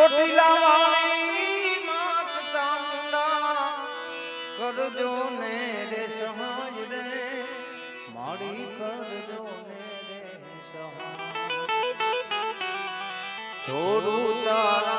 ચોટીલા વાળી માત ચામુંડા કરજો ને રે સહાય રે. માળી કરજો ને રે સહાય છોડું તારા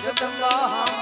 જગદંબા.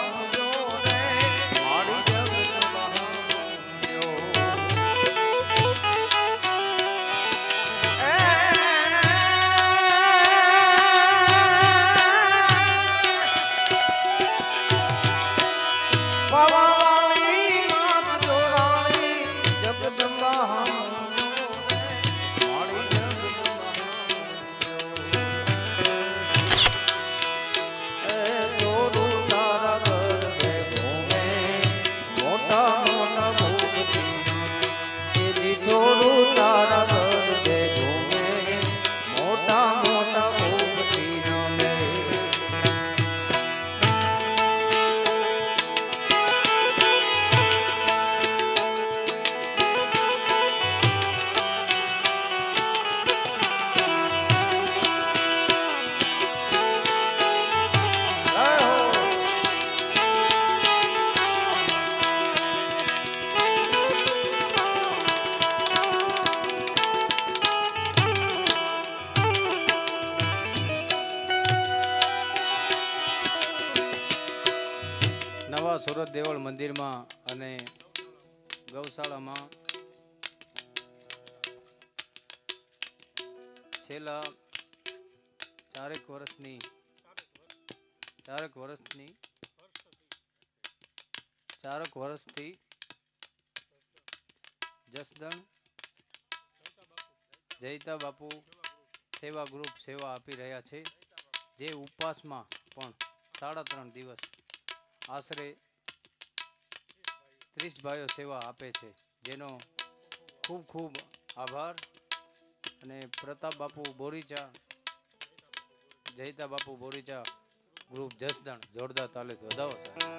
સુરત દેવળ મંદિરમાં અને ગૌશાળામાં છેલ્લા ચારેક વર્ષની ચારેક વર્ષની, ચારક વર્ષથી જસદણ જયતા બાપુ સેવા ગ્રુપ સેવા આપી રહ્યા છે, જે ઉપવાસમાં પણ સાડા ત્રણ દિવસ આશરે ત્રીસ ભાઈઓ સેવા આપે છે. જેનો ખૂબ ખૂબ આભાર. અને પ્રતાપ બાપુ બોરીચા, જયતા બાપુ બોરીચા ગ્રુપ જસદણ જોરદાર તાલે વધાવો સાહેબ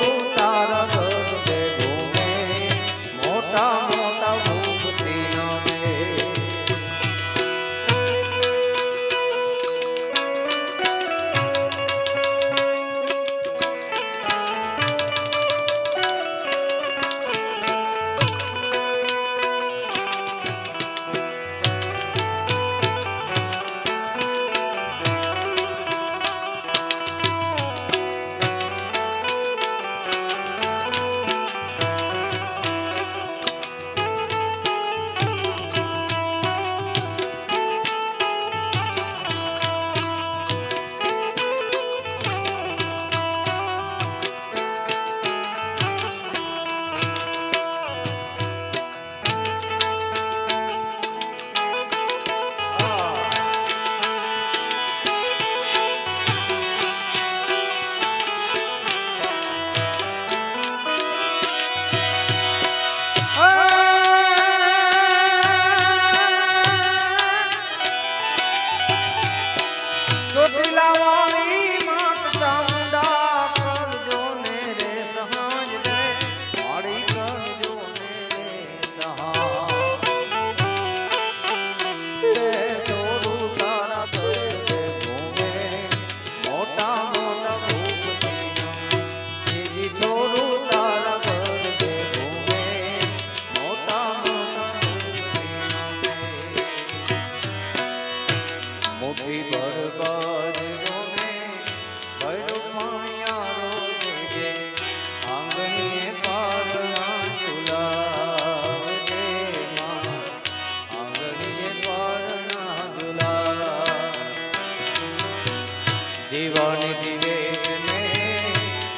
દીવાની દિવે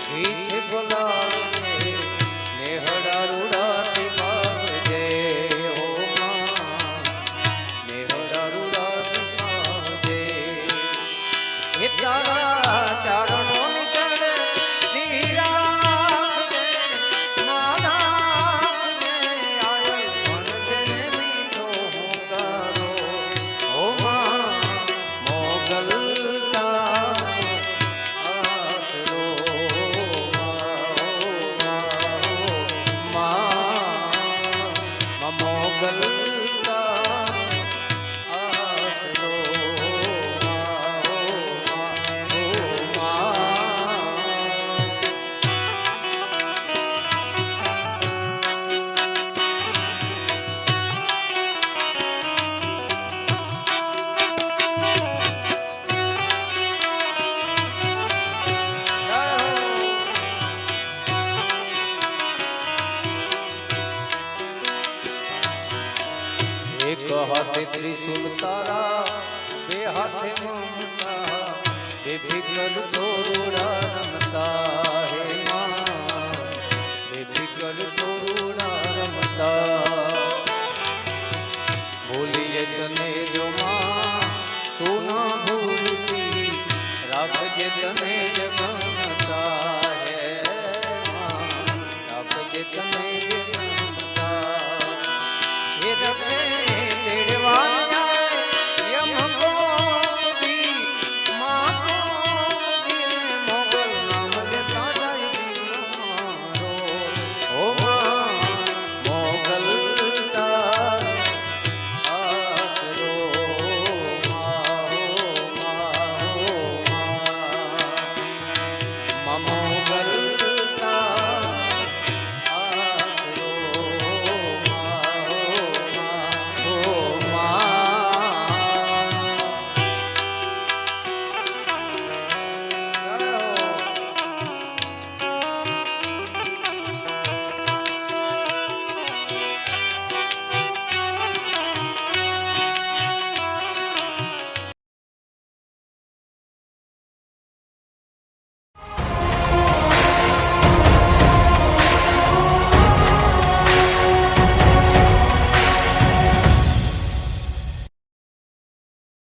રીત બોલાવ હાથે ત્રિશુલ તારા, બે હાથે મમતા, બે ફિકર ચોરુડા રમતા હે માં, બે ફિકર ચોરુડા રમતા.